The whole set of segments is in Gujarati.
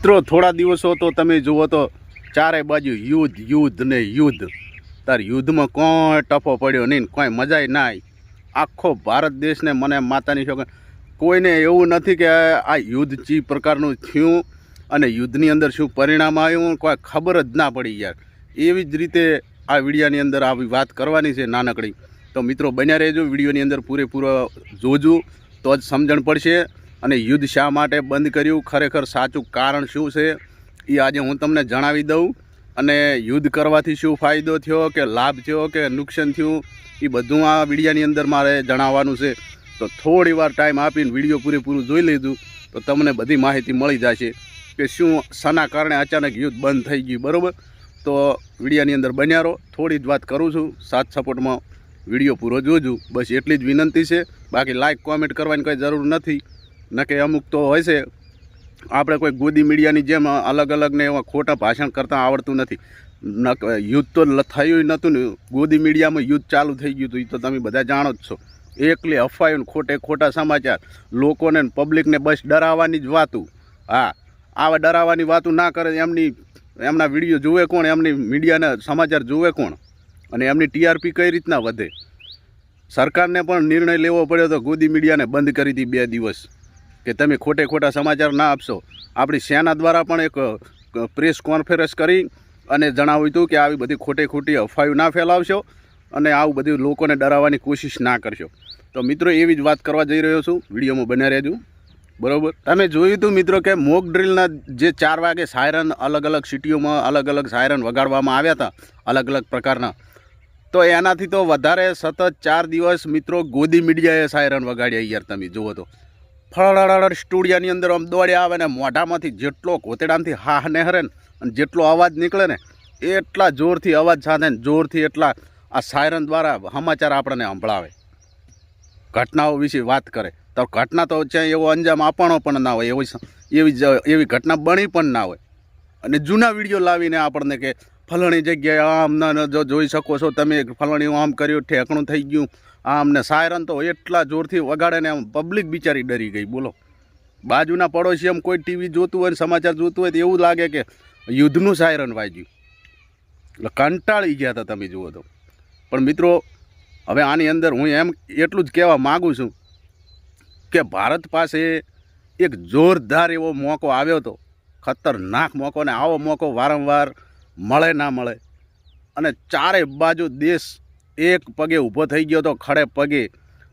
મિત્રો, થોડા દિવસો તો તમે જુઓ તો ચારે બાજુ યુદ્ધ યુદ્ધ ને યુદ્ધ. તાર યુદ્ધમાં કોઈ ટફો પડ્યો નહીં કોઈ મજાય ના આવી આખો ભારત દેશને મને માતાની શોખ કોઈને એવું નથી કે આ યુદ્ધ ચી પ્રકારનું થયું અને યુદ્ધની અંદર શું પરિણામ આવ્યું, કોઈ ખબર જ ના પડી યાર. એવી જ રીતે આ વિડીયાની અંદર આવી વાત કરવાની છે નાનકડી. તો મિત્રો, બન્યા રહેજો, વિડીયોની અંદર પૂરેપૂરો જોજો, તો જ સમજણ પડશે. અને યુદ્ધ શા માટે બંધ કર્યું? ખરેખર સાચું કારણ શું છે? એ આજે હું તમને જણાવી દઉં. અને યુદ્ધ કરવાથી શું ફાયદો થયો કે લાભ થયો કે નુકસાન થયું એ બધું આ વિડીયાની અંદર મારે જણાવવાનું છે. તો થોડી વાર ટાઈમ આપીને વીડિયો પૂરેપૂરું જોઈ લીધું તો તમને બધી માહિતી મળી જશે કે શું શાના કારણે અચાનક યુદ્ધ બંધ થઈ ગયું, બરાબર? તો વિડીયાની અંદર બન્યા રહો. થોડી જ વાત કરું છું. સાથ સપોર્ટમાં વીડિયો પૂરો જોજો. બસ એટલી જ વિનંતી છે. બાકી લાઇક કોમેન્ટ કરવાની કંઈ જરૂર નથી. ન કે અમુક તો હોય છે. આપણે કોઈ ગોદી મીડિયાની જેમ અલગ અલગ ને એવા ખોટા ભાષણ કરતાં આવડતું નથી. યુદ્ધ તો થયું નહોતું ને, ગોદી મીડિયામાં યુદ્ધ ચાલુ થઈ ગયું હતું, એ તો તમે બધા જાણો જ છો. એકલી અફવાયો ખોટે ખોટા સમાચાર, લોકોને પબ્લિકને બસ ડરાવવાની જ વાતું. હા, આવા ડરાવવાની વાતું ના કરે, એમની, એમના વીડિયો જુએ કોણ, એમની મીડિયાના સમાચાર જુએ કોણ? અને એમની ટીઆરપી કઈ રીતના વધે? સરકારને પણ નિર્ણય લેવો પડ્યો તો ગોદી મીડિયાને બંધ કરી હતી બે દિવસ. કે તમે ખોટે ખોટા સમાચાર ના આપશો. આપણી સેના દ્વારા પણ એક પ્રેસ કોન્ફરન્સ કરી અને જણાવ્યું હતું કે આવી બધી ખોટે ખોટી અફવાઓ ના ફેલાવશો અને આવું બધું લોકોને ડરાવવાની કોશિશ ના કરશો. તો મિત્રો, એવી જ વાત કરવા જઈ રહ્યો છું. વિડીયોમાં બન્યા રહેજો. બરોબર? તમે જોયું હતું મિત્રો કે મોક ડ્રિલના જે ચાર વાગે સાયરન અલગ અલગ સિટીઓમાં અલગ અલગ સાયરન વગાડવામાં આવ્યા હતા, અલગ અલગ પ્રકારના. તો એનાથી તો વધારે સતત ચાર દિવસ મિત્રો ગોદી મીડિયાએ સાયરન વગાડ્યા યાર તમે, જુઓ તો. ફળાડ સ્ટુડિયાની અંદર આમ દોડ્યા આવે ને મોઢામાંથી જેટલો કોતેડામાંથી હા ને હરે ને અને જેટલો અવાજ નીકળે ને એટલા જોરથી અવાજ સાથે જોરથી એટલા આ સાયરન દ્વારા સમાચાર આપણને સંભળાવે ઘટનાઓ વિશે વાત કરે. તો ઘટના તો છે એવો અંજામ આપવાનો પણ ના હોય, એવી એવી એવી ઘટના બની પણ ના હોય. અને જૂના વીડિયો લાવીને આપણને કે ફલાણી જગ્યાએ આમ ના જો જોઈ શકો છો તમે ફલાણી આમ કર્યું, ઠેકણું થઈ ગયું આમ ને સાયરન તો એટલા જોરથી વગાડે ને આમ પબ્લિક બિચારી ડરી ગઈ, બોલો. બાજુના પડોશી એમ કોઈ ટીવી જોતું હોય સમાચાર જોતું હોય તો એવું લાગે કે યુદ્ધનું સાયરન વાજ્યું એટલે કંટાળી ગયા હતા તમે જુઓ તો. પણ મિત્રો, હવે આની અંદર હું એમ એટલું જ કહેવા માગું છું કે ભારત પાસે એક જોરદાર એવો મોકો આવ્યો હતો. ખતરનાક મોકો ને આવો મોકો વારંવાર મળે ના મળે. અને ચારે બાજુ દેશ એક પગે ઊભો થઈ ગયો તો ખડે પગે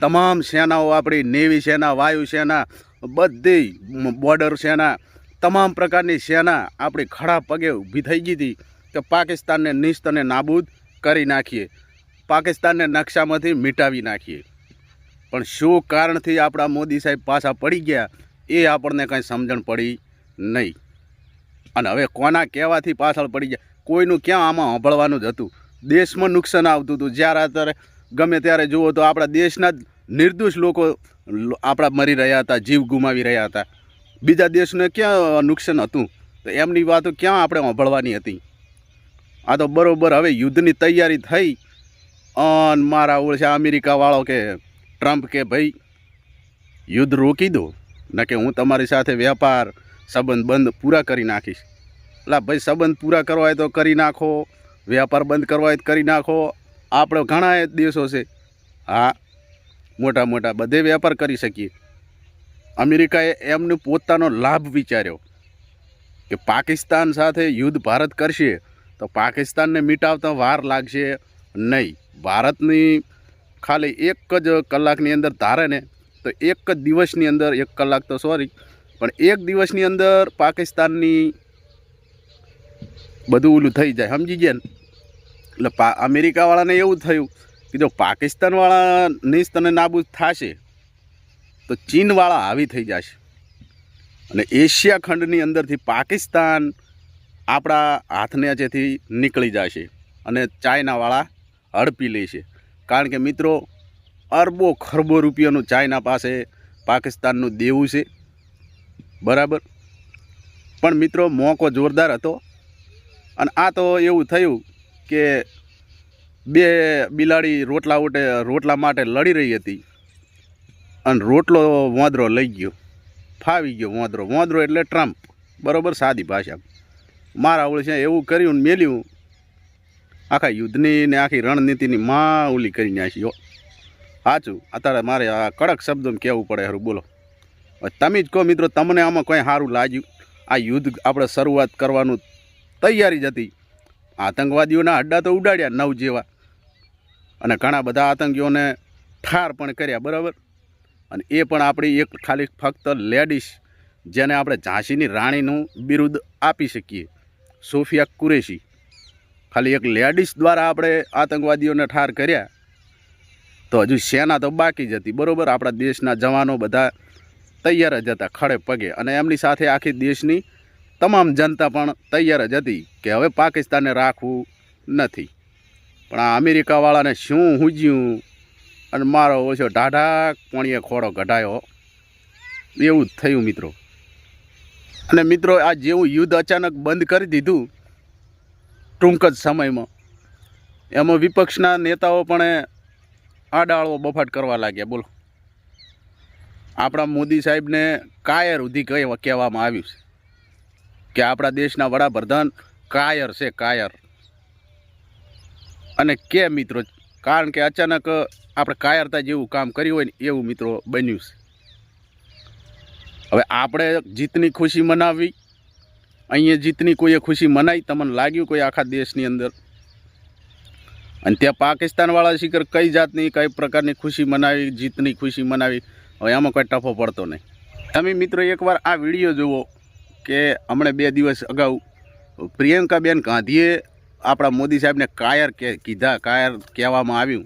તમામ સેનાઓ આપણી નેવી સેના, વાયુ સેના, બધી બોર્ડર સેના, તમામ પ્રકારની સેના આપણી ખડા પગે ઊભી થઈ ગઈ હતી કે પાકિસ્તાનને નિસ્ત અને નાબૂદ કરી નાખીએ. પાકિસ્તાનને નકશામાંથી મિટાવી નાખીએ. પણ શું કારણથી આપણા મોદી સાહેબ પાછા પડી ગયા એ આપણને કાંઈ સમજણ પડી નહીં. અને હવે કોના કહેવાથી પાછળ પડી ગયા? કોઈનું ક્યાં આમાં સાંભળવાનું જ હતું? દેશમાં નુકસાન આવતું હતું. જ્યારે અત્યારે ગમે ત્યારે જુઓ તો આપણા દેશના નિર્દોષ લોકો આપણા મરી રહ્યા હતા, જીવ ગુમાવી રહ્યા હતા. બીજા દેશને ક્યાં નુકસાન હતું? તો એમની વાતો ક્યાં આપણે સાંભળવાની હતી? આ તો બરાબર હવે યુદ્ધની તૈયારી થઈ. અન મારા ઓળશે અમેરિકાવાળો કે ટ્રમ્પ કે ભાઈ, યુદ્ધ રોકી દો. ન કે હું તમારી સાથે વેપાર સંબંધ બંધ પૂરા કરી નાખીશ. એટલે ભાઈ, સંબંધ પૂરા કરવા હોય તો કરી નાખો. વેપાર બંધ કરવા હોય કરી નાખો. આપણે ઘણા દેશો છે. હા, મોટા મોટા બધે વેપાર કરી શકીએ. અમેરિકાએ એમને પોતાનો લાભ વિચાર્યો કે પાકિસ્તાન સાથે યુદ્ધ ભારત કરશે તો પાકિસ્તાનને મિટાવતા વાર લાગશે નહીં. ભારતની ખાલી એક જ કલાકની અંદર ધારે ને તો એક જ દિવસની અંદર, એક કલાક તો સોરી પણ એક દિવસની અંદર પાકિસ્તાનની બધું ઓલું થઈ જાય. સમજી ગયા ને? એટલે પા અમેરિકાવાળાને એવું થયું કે જો પાકિસ્તાનવાળા નિસ્ત તને નાબૂદ થશે, તો ચીનવાળા હાવી થઈ જશે. અને એશિયા ખંડની અંદરથી પાકિસ્તાન આપણા હાથને જેથી નીકળી જશે અને ચાઇનાવાળા હડપી લેશે. કારણ કે મિત્રો, અરબો ખરબો રૂપિયાનું ચાઇના પાસે પાકિસ્તાનનું દેવું છે. બરાબર? પણ મિત્રો, મોકો જોરદાર હતો. અને આ તો એવું થયું કે બે બિલાડી રોટલા ઉટે, રોટલા માટે લડી રહી હતી. અને રોટલો વાંદરો લઈ ગયો. ફાવી ગયો વાંદરો. વાંદરો એટલે ટ્રમ્પ. બરોબર? સાદી ભાષા. મારા ઓળ છે એવું કર્યું ને મેલ્યું. આખા યુદ્ધની ને આખી રણનીતિની માં ઓલી કરી નાખી સાચું. અત્યારે મારે આ કડક શબ્દોમાં કહેવું પડે ખરું બોલો. તમે જ કહો મિત્રો, તમને આમાં કંઈ સારું લાગ્યું? આ યુદ્ધ આપણે શરૂઆત કરવાનું તૈયારી જ હતી. આતંકવાદીઓના અડ્ડા તો ઉડાડ્યા નવ જેવા. અને ઘણા બધા આતંકીઓને ઠાર પણ કર્યા, બરાબર? અને એ પણ આપણી એક ખાલી ફક્ત લેડીઝ, જેને આપણે ઝાંસીની રાણીનું બિરુદ આપી શકીએ. સોફિયા કુરેશી. ખાલી એક લેડીઝ દ્વારા આપણે આતંકવાદીઓને ઠાર કર્યા. તો હજુ સેના તો બાકી જ હતી, બરાબર? આપણા દેશના જવાનો બધા તૈયાર જ હતા, ખડે પગે. અને એમની સાથે આખી દેશની તમામ જનતા પણ તૈયાર જ હતી કે હવે પાકિસ્તાનને રાખવું નથી. પણ આ અમેરિકાવાળાને શું હુજ્યું? અને મારો ઓછો ઢાઢા પોણીએ ખોડો ઘટાયો. એવું જ થયું મિત્રો. અને મિત્રો, આ જેવું યુદ્ધ અચાનક બંધ કરી દીધું ટૂંક જ સમયમાં. એમાં વિપક્ષના નેતાઓ પણ આડાળો બફાટ કરવા લાગ્યા. બોલો. આપણા મોદી સાહેબને કાયર કહેવા કહેવામાં આવ્યું છે. કે આપણા દેશના વડાપ્રધાન કાયર છે, કાયર. અને કે મિત્રો, કારણ કે અચાનક આપણે કાયરતા જેવું કામ કર્યું હોય ને એવું મિત્રો બન્યું છે. હવે આપણે જીતની ખુશી મનાવી અહીંયા જીતની કોઈએ ખુશી મનાવી તમને લાગ્યું કોઈ આખા દેશની અંદર? અને ત્યાં પાકિસ્તાનવાળા શિખર કઈ જાતની, કઈ પ્રકારની ખુશી મનાવી, જીતની ખુશી મનાવી, હવે એમાં કોઈ ટફો પડતો નહીં. તમે મિત્રો એકવાર આ વીડિયો જુઓ. કે હમણાં બે દિવસ અગાઉ પ્રિયંકાબેન ગાંધીએ આપણા મોદી સાહેબને કાયર કે કીધા કાયર કહેવામાં આવ્યું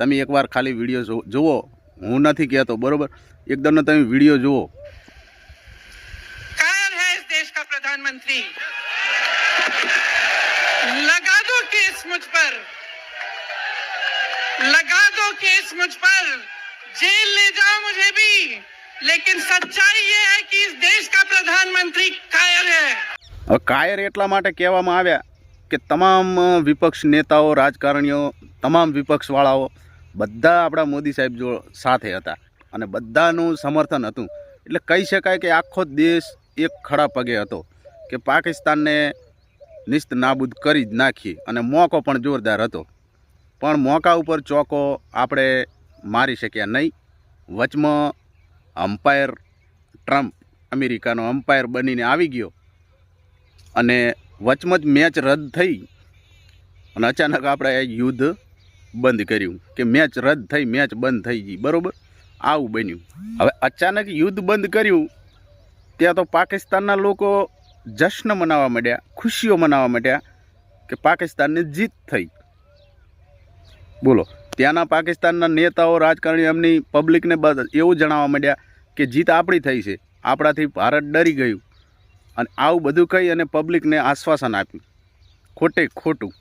તમે એકવાર ખાલી વિડીયો જો- જુઓ હું નથી કહેતો બરોબર એકદમ તમે વિડીયો જુઓ कायर है इस देश का प्रधानमंत्री लगा दो केस मुझ पर लगा दो केस मुझ पर जेल ले जाओ मुझे भी લેકિન સચ્ચાઈ એ હે કે ઇસ દેશ કા પ્રધાનમંત્રી કાયર હે કાયર એટલા માટે કહેવામાં આવ્યા કે તમામ વિપક્ષ નેતાઓ, રાજકારણીઓ, તમામ વિપક્ષવાળાઓ બધા આપણા મોદી સાહેબ જો સાથે હતા અને બધાનું સમર્થન હતું. એટલે કહી શકાય કે આખો દેશ એક ખડા પગે હતો કે પાકિસ્તાનને નિસ્ત નાબૂદ કરી જ નાખી અને મોકો પણ જોરદાર હતો. પણ મોકા ઉપર ચોકો આપણે મારી શક્યા નહીં. વચમાં અમ્પાયર ટ્રમ્પ, અમેરિકાનો અમ્પાયર બનીને આવી ગયો. અને વચમાં જ મેચ રદ થઈ અને અચાનક આપણે આ યુદ્ધ બંધ કર્યું કે મેચ રદ થઈ, મેચ બંધ થઈ ગઈ. બરાબર? આવું બન્યું. હવે અચાનક યુદ્ધ બંધ કર્યું, ત્યાં તો પાકિસ્તાનના લોકો જશ્ન મનાવવા માંડ્યા, ખુશીઓ મનાવવા માંડ્યા કે પાકિસ્તાનની જીત થઈ. બોલો. ત્યાંના પાકિસ્તાનના નેતાઓ રાજકારણી એમની પબ્લિકને એવું જણાવવા માંડ્યા કે જીત આપણી થઈ છે. આપણાથી ભારત ડરી ગયું. અને આવું બધું કહી અને પબ્લિકને આશ્વાસન આપ્યું. ખોટે ખોટું.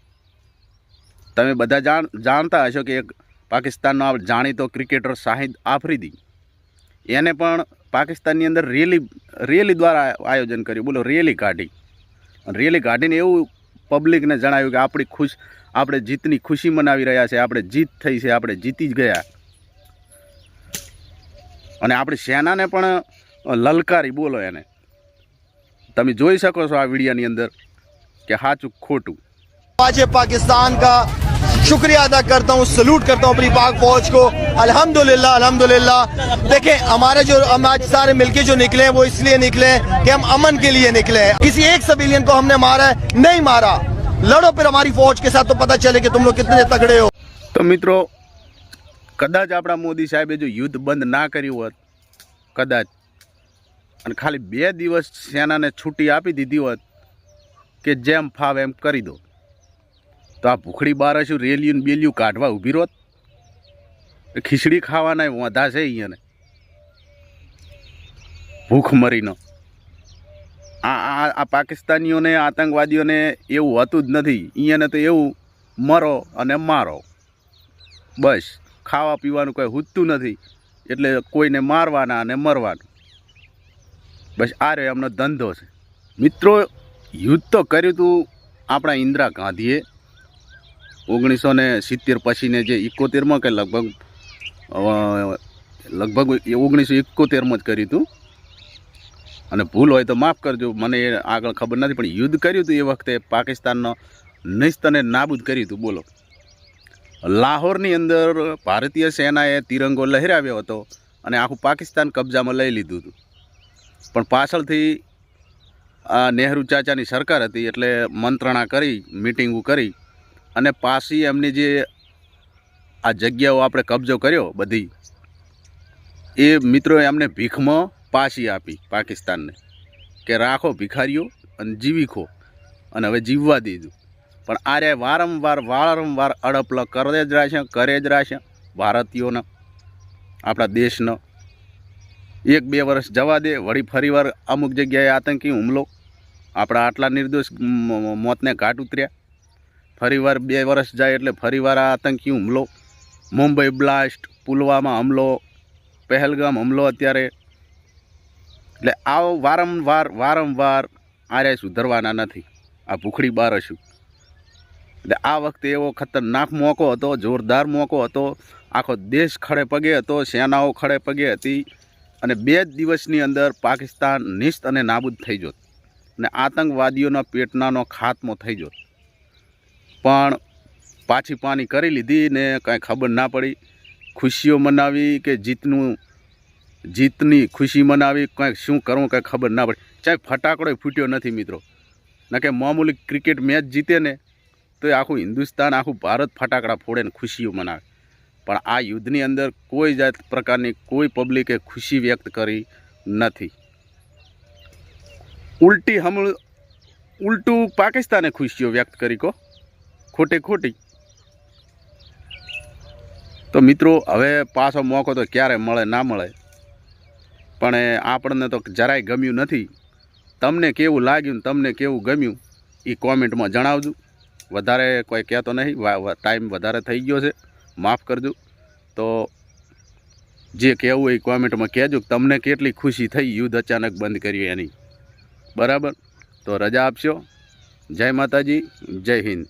તમે બધા જાણ, જાણતા હશો કે એક પાકિસ્તાનનો આ જાણીતો ક્રિકેટર શાહિદ આફ્રિદી. એને પણ પાકિસ્તાનની અંદર રેલી રેલી દ્વારા આયોજન કર્યું. બોલો રેલી કાઢી. રેલી કાઢીને એવું પબ્લિકને જણાવ્યું કે આપણી ખુશ આપણે જીતની ખુશી મનાવી રહ્યા છે આપણે જીત થઈ છે આપણે જીતી જ ગયા અને આપણી સેનાને પણ લલકારી બોલો એને તમે જોઈ શકો છો આ વિડીયોની અંદર કે સાચું ખોટું आज ये पाकिस्तान का शुक्रिया अदा करता हूँ सलूट करता हूँ अपनी पाक फौज को अल्हम्दुलिल्लाह अल्हम्दुलिल्लाह देखें हमारे जो हम आज सारे मिलके जो निकले हैं वो इसलिए निकले हैं कि हम अमन के लिए निकले हैं किसी एक सिविलियन को हमने मारा है नहीं मारा लड़ो फिर हमारी फौज के साथ तो पता चले कि तुम लोग कितने तगड़े हो તો મિત્રો કદાચ આપણા મોદી સાહેબે જો યુદ્ધ બંધ ના કર્યું હોત કદાચ અને ખાલી બે દિવસ સેનાને છૂટી આપી દીધી હોત કે જેમ ફાવે એમ કરી દો તો આ ભૂખડી બારશું રેલિયું ને બેલિયું કાઢવા ઊભી રોત ખીચડી ખાવાના વાંધા છે અહીંયાને ભૂખ મરીનો આ આ પાકિસ્તાનીઓને, આતંકવાદીઓને એવું હતું જ નથી. અહીંયાને તો એવું, મરો અને મારો. બસ, ખાવા પીવાનું કંઈ હૂજતું નથી. એટલે કોઈને મારવાના અને મરવાનું. બસ, આ રહ્યો એમનો ધંધો છે. મિત્રો, યુદ્ધ તો કર્યું હતું આપણા ઇન્દિરા ગાંધીએ. ઓગણીસો ને સિત્તેર પછીને જે એકોતેરમાં કે લગભગ લગભગ ઓગણીસો એકોતેરમાં જ કર્યું હતું અને ભૂલ હોય તો માફ કરજો. મને એ આગળ ખબર નથી, પણ યુદ્ધ કર્યું હતું એ વખતે પાકિસ્તાનનો નિસ્તને નાબૂદ કર્યું હતું. બોલો. લાહોરની અંદર ભારતીય સેનાએ તિરંગો લહેરાવ્યો હતો અને આખું પાકિસ્તાન કબજામાં લઈ લીધું હતું. પણ પાછળથી આ નેહરુ ચાચાની સરકાર હતી એટલે મંત્રણા કરી, મિટિંગો કરી અને પાછી એમની જે આ જગ્યાઓ આપણે કબજો કર્યો બધી, એ મિત્રોએ એમને ભીખમાં પાછી આપી પાકિસ્તાનને કે રાખો ભિખારીઓ અને જીવી ખો અને હવે જીવવા દીધું પણ આરે વારંવાર વારંવાર અડપલ કરે જ રહેશે કરે જ રહેશે ભારતીયોના, આપણા દેશનો. એક બે વર્ષ જવા દે, વળી ફરીવાર અમુક જગ્યાએ આતંકી હુમલો. આપણા આટલા નિર્દોષ મોતને ઘાટ ઉતર્યા. ફરીવાર બે વર્ષ જાય એટલે ફરીવાર આતંકી હુમલો. મુંબઈ બ્લાસ્ટ, પુલવામા હુમલો, પહેલગામ હુમલો અત્યારે એટલે આવો વારંવાર વારંવાર આરે સુધરવાના નથી. આ ભૂખડી બાર હશું. એટલે આ વખતે એવો ખતરનાક મોકો હતો, જોરદાર મોકો હતો. આખો દેશ ખડે પગે હતો, સેનાઓ ખડે પગે હતી. અને બે જ દિવસની અંદર પાકિસ્તાન નિસ્ત અને નાબૂદ થઈ જોત. અને આતંકવાદીઓના પેટનાનો ખાત્મો થઈ જોત. પણ પાછી પાની કરી લીધી ને કાંઈ ખબર ના પડી. ખુશીઓ મનાવી કે જીતનું જીતની ખુશી મનાવી કંઈક શું કરવું, કંઈ ખબર ના પડે. ચાહે ફટાકડો ફૂટ્યો નથી મિત્રો. ના કે મામૂલી ક્રિકેટ મેચ જીતે ને તો એ આખું હિન્દુસ્તાન, આખું ભારત ફટાકડા ફોડે ને ખુશીઓ મનાવે. પણ આ યુદ્ધની અંદર કોઈ જાત પ્રકારની કોઈ પબ્લિકે ખુશી વ્યક્ત કરી નથી. ઉલટી હમ ઉલટું પાકિસ્તાને ખુશીઓ વ્યક્ત કરી કો. ખોટે ખોટી. તો મિત્રો, હવે પાછો મોકો તો ક્યારે મળે, ના મળે? પણ આપણને તો જરાય ગમ્યું નથી. તમને કેવું લાગ્યું તમને કેવું ગમ્યું એ કોમેન્ટમાં જણાવજો. વધારે કોઈ કહેતો નહીં ટાઈમ વધારે થઈ ગયો છે, માફ કરજો. તો જે કહેવું એ કોમેન્ટમાં કહેજો તમને કેટલી ખુશી થઈ યુદ્ધ અચાનક બંધ કર્યું એની. બરાબર? તો રજા આપશો. જય માતાજી, જય હિન્દ.